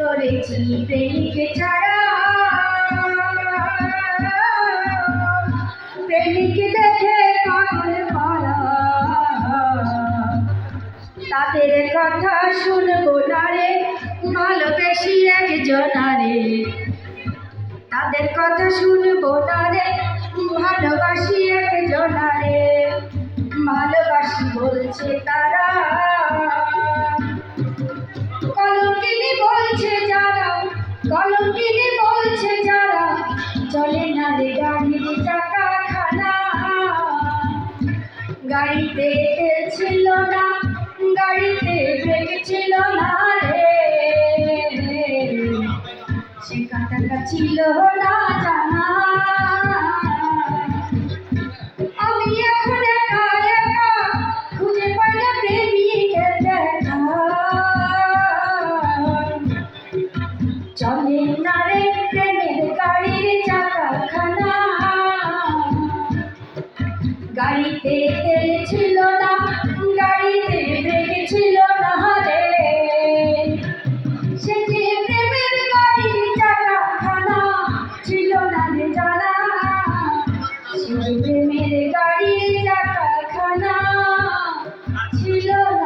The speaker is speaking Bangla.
করেছি প্রেমিকে ছাড়া প্রেমিকে দেখে পাগল তাদের কথা শুনব না রে ভালোবেসি একজনারে তাদের কথা শুনব না রে ভালোবাসি একজনারে ভালোবাসি বলছে তারা। গাড়িতে তেল ছিল না, গাড়িতে ব্রেক ছিল না রে। সে কাটাটা ছিল না জানা। আমি এখন একা একা খুঁজে চলে না গাড়িতে তেল ছিল না, গাড়িতে ব্রেক ছিল না রে সে যে প্রেমের গাড়ি চাকা খানা ছিল না রে জানা। সে যে প্রেমের গাড়ি চাকা খানা ছিল না